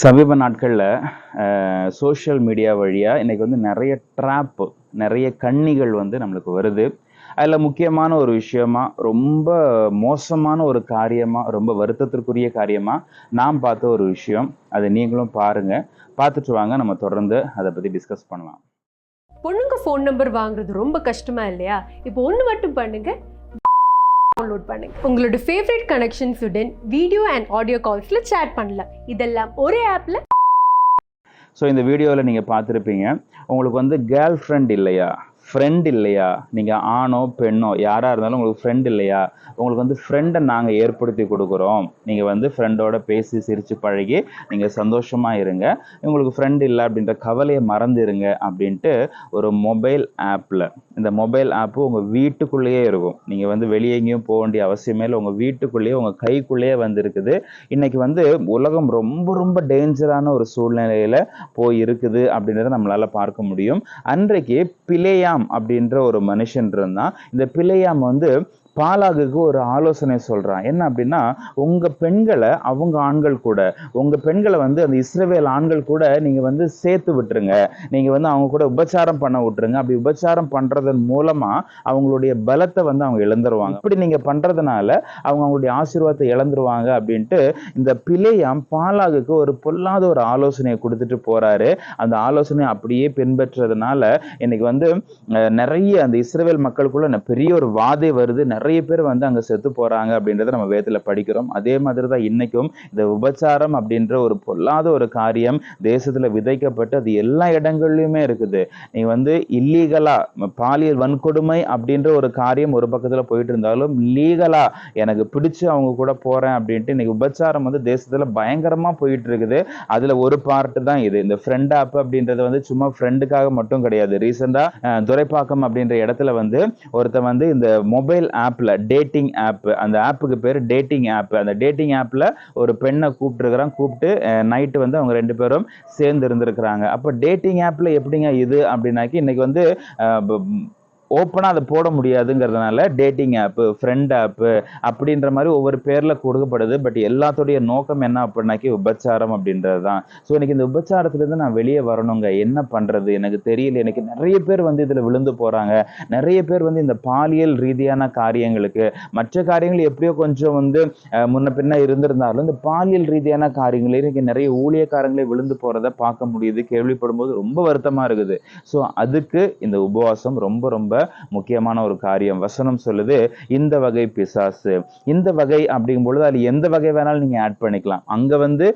சமீப நாட்களில் social media வழியாக இன்றைக்கி வந்து நிறைய ட்ராப்பு நிறைய கன்னிகள் வந்து நம்மளுக்கு வருது. அதில் முக்கியமான ஒரு விஷயமா ரொம்ப மோசமான ஒரு காரியமாக ரொம்ப வருத்தத்திற்குரிய காரியமாக நாம் பார்த்த ஒரு விஷயம். அதை நீங்களும் பாருங்கள் பார்த்துட்டு வாங்க. நம்ம தொடர்ந்து அதை பற்றி டிஸ்கஸ் பண்ணலாம். பொண்ணுங்க ஃபோன் நம்பர் வாங்குறது ரொம்ப கஷ்டமா இல்லையா? இப்போ ஒன்று மட்டும் பண்ணுங்க. டவுன்லோட் பண்ணுங்க. உங்களோட ஃபேவரட் கனெக்ஷன்ஸுடன் வீடியோ அண்ட் ஆடியோ கால்ஸில் சேட் பண்ணலாம். இதெல்லாம் ஒரே ஆப்பில் ஸோ இந்த வீடியோவில் நீங்கள் பார்த்துருப்பீங்க. உங்களுக்கு வந்து கேர்ள் ஃப்ரெண்ட் இல்லையா? ஃப்ரெண்ட் இல்லையா? நீங்கள் ஆணோ பெண்ணோ யாராக இருந்தாலும் உங்களுக்கு ஃப்ரெண்ட் இல்லையா? உங்களுக்கு வந்து ஃப்ரெண்டை நாங்கள் ஏற்படுத்தி கொடுக்குறோம். நீங்கள் வந்து ஃப்ரெண்டோட பேசி சிரித்து பழகி நீங்கள் சந்தோஷமாக இருங்க. உங்களுக்கு ஃப்ரெண்ட் இல்லை அப்படின்ற கவலையை மறந்துருங்க அப்படின்ட்டு ஒரு மொபைல் ஆப்பில் இந்த மொபைல் ஆப்பு உங்கள் வீட்டுக்குள்ளேயே இருக்கும். நீங்கள் வந்து வெளியே எங்கேயும் போக வேண்டிய அவசியமே இல்லை. உங்கள் வீட்டுக்குள்ளேயே உங்கள் கைக்குள்ளேயே வந்திருக்குது. இன்றைக்கி வந்து உலகம் ரொம்ப ரொம்ப டேஞ்சரான ஒரு சூழ்நிலையில் போய் இருக்குது அப்படின்றத நம்மளால் பார்க்க முடியும். அன்றைக்கு பிளேயாம் அப்படின்ற ஒரு மனுஷன் இருந்தான். இந்த பிளேயாம் வந்து பாலாகுக்கு ஒரு ஆலோசனை சொல்கிறான் என்ன அப்படின்னா உங்கள் பெண்களை அவங்க ஆண்கள் கூட உங்கள் பெண்களை வந்து அந்த இஸ்ரவேல் ஆண்கள் கூட நீங்கள் வந்து சேர்த்து விட்டுருங்க. நீங்கள் வந்து அவங்க கூட உபச்சாரம் பண்ண விட்டுருங்க. அப்படி உபச்சாரம் பண்ணுறதன் மூலமாக அவங்களுடைய பலத்தை வந்து அவங்க இழந்துருவாங்க. இப்படி நீங்கள் பண்றதுனால அவங்க அவங்களுடைய ஆசீர்வாதத்தை இழந்துருவாங்க அப்படின்ட்டு இந்த பிழையாம் பாலாகுக்கு ஒரு பொல்லாத ஒரு ஆலோசனையை கொடுத்துட்டு போகிறாரு அந்த ஆலோசனை அப்படியே பின்பற்றதுனால இன்னைக்கு வந்து நிறைய அந்த இஸ்ரவேல் மக்களுக்குள்ள பெரிய ஒரு வாதை வருது. நிறைய பேர் வந்து அங்கே செத்து போகிறாங்க அப்படின்றத நம்ம வேதத்தில் படிக்கிறோம். அதே மாதிரி தான் இன்றைக்கும் இந்த உபச்சாரம் அப்படின்ற ஒரு பொல்லாத ஒரு காரியம் தேசத்தில் விதைக்கப்பட்டு அது எல்லா இடங்கள்லையுமே இருக்குது. நீ வந்து இல்லீகலாக பாலியல் வன்கொடுமை அப்படின்ற ஒரு காரியம் ஒரு பக்கத்தில் போயிட்டு இருந்தாலும் லீகலாக எனக்கு பிடிச்சி அவங்க கூட போகிறேன் அப்படின்ட்டு இன்னைக்கு உபச்சாரம் வந்து தேசத்தில் பயங்கரமாக போயிட்டு இருக்குது அதில் ஒரு பார்ட்டு தான் இது. இந்த ஃப்ரெண்ட் ஆப் அப்படின்றது வந்து சும்மா ஃப்ரெண்டுக்காக மட்டும் கிடையாது. ரீசெண்டாக துரைப்பாக்கம் அப்படின்ற இடத்துல வந்து ஒருத்தன் வந்து இந்த மொபைல் ஆப் ஆப்பில் டேட்டிங் ஆப்பு அந்த ஆப்புக்கு பேர் டேட்டிங் ஆப்பு அந்த டேட்டிங் ஆப்பில் ஒரு பெண்ணை கூப்பிட்டுருக்குறான் கூப்பிட்டு நைட்டு வந்து அவங்க ரெண்டு பேரும் சேர்ந்து இருந்திருக்கிறாங்க. அப்போ டேட்டிங் ஆப்பில் எப்படிங்க இது? அப்படின்னாக்கி இன்றைக்கி வந்து ஓப்பனாக அதை போட முடியாதுங்கிறதுனால டேட்டிங் ஆப்பு ஃப்ரெண்ட் ஆப்பு அப்படின்ற மாதிரி ஒவ்வொரு பேரில் கொடுக்கப்படுது. பட் எல்லாத்துடைய நோக்கம் என்ன அப்படின்னாக்கி உபச்சாரம் அப்படின்றது தான் ஸோ எனக்கு இந்த உபச்சாரத்துலேருந்து நான் வெளியே வரணுங்க. என்ன பண்ணுறது எனக்கு தெரியல. எனக்கு நிறைய பேர் வந்து இதில் விழுந்து போகிறாங்க நிறைய பேர் வந்து இந்த பாலியல் ரீதியான காரியங்களுக்கு மற்ற காரியங்கள் எப்படியோ கொஞ்சம் வந்து முன்ன பின்ன இருந்திருந்தாலும் இந்த பாலியல் ரீதியான காரியங்களே எனக்கு நிறைய ஊழியக்காரங்களே விழுந்து போகிறத பார்க்க முடியுது. கேள்விப்படும் போது ரொம்ப வருத்தமாக இருக்குது. ஸோ அதுக்கு இந்த உபவாசம் ரொம்ப ரொம்ப முக்கியமான ஒரு காரியம். வசனம் சொல்லுது இந்த வகை பிசாசு. இந்த வகை அப்படிங்கும் பொழுது அது எந்த வகை வேணாலும் நீங்க ஆட் பண்ணிக்கலாம். அங்க வந்து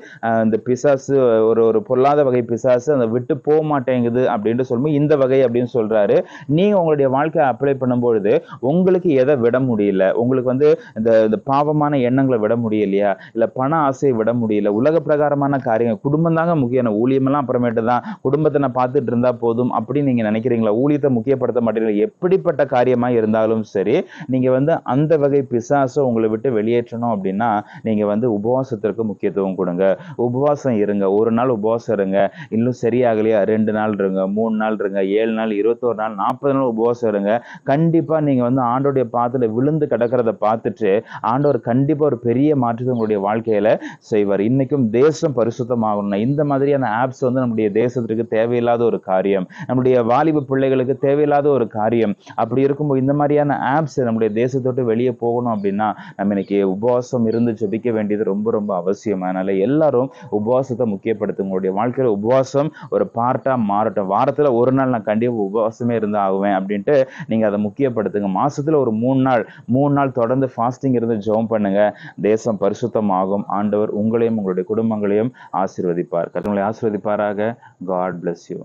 இந்த பிசாசு ஒரு ஒரு பொல்லாத வகை பிசாசு அந்த விட்டு போக மாட்டேங்குது அப்படின்ட்டு சொல்லும்போது இந்த வகை அப்படின்னு சொல்றாரு. நீங்க உங்களுடைய வாழ்க்கையை அப்ளை பண்ணும்பொழுது உங்களுக்கு எதை விட முடியல? உங்களுக்கு வந்து இந்த இந்த பாவமான எண்ணங்களை விட முடியலையா? இல்லை பண ஆசையை விட முடியல? உலக பிரகாரமான காரியங்கள் குடும்பம் தாங்க முக்கியம் ஊழியமெல்லாம் அப்புறமேட்டு தான். குடும்பத்தை நான் பார்த்துட்டு இருந்தா போதும் அப்படின்னு நீங்க நினைக்கிறீங்களா? ஊழியத்தை முக்கியப்படுத்த மாட்டீங்களா? எப்படிப்பட்ட காரியமா இருந்தாலும் சரி நீங்கள் வந்து அந்த வகை பிசாசை உங்களை விட்டு வெளியேற்றணும் அப்படின்னா நீங்க வந்து உபவாசத்திற்கு முக்கியத்துவம் கொடுங்க. உபவாசம் இருங்க. ஒரு நாள் உபவாசம் இருங்க. இன்னும் சரியாகலையா? ரெண்டு நாள் இருங்க. மூணு நாள் இருங்க. ஏழு நாள் இருபத்தோரு நாள் நாற்பது நாள் உபவாசம் இருங்க. கண்டிப்பா நீங்க வந்து ஆண்டோடைய பாத்துல விழுந்து கிடக்கிறத பார்த்துட்டு ஆண்டவர் கண்டிப்பா ஒரு பெரிய மாற்றத்தை உங்களுடைய வாழ்க்கையில செய்வார். இன்னைக்கும் தேசம் பரிசுத்தமாகணும். இந்த மாதிரியான ஆப்ஸ் வந்து நம்முடைய தேசத்திற்கு தேவையில்லாத ஒரு காரியம். நம்முடைய வாலிப பிள்ளைகளுக்கு தேவையில்லாத ஒரு காரியம். அப்படி இருக்கும்போது இந்த மாதிரியான ஆப்ஸ் நம்முடைய தேசத்தோட்டு வெளியே போகணும் அப்படின்னா நம்ம இன்னைக்கு உபவாசம் இருந்து ஜெபிக்க வேண்டியது ரொம்ப ரொம்ப அவசியம். அதனால எல்லாரும் உபவாசத்தை முக்கியப்படுத்த உங்களுடைய வாழ்க்கையில் உபவாசம் ஒரு பார்ட்டாக மாறட்டும். வாரத்தில் ஒரு நாள் நான் கண்டிப்பாக உபவாசமே இருந்து ஆகுவேன் அப்படின்ட்டு நீங்கள் அதை முக்கியப்படுத்துங்க. மாதத்தில் ஒரு மூணு நாள் மூணு நாள் தொடர்ந்து ஃபாஸ்டிங் இருந்து ஜெபம் பண்ணுங்க. தேசம் பரிசுத்தமாகும். ஆண்டவர் உங்களையும் உங்களுடைய குடும்பங்களையும் ஆசீர்வதிப்பார். கர்த்தர் ஆசீர்வதிப்பாராக. God bless you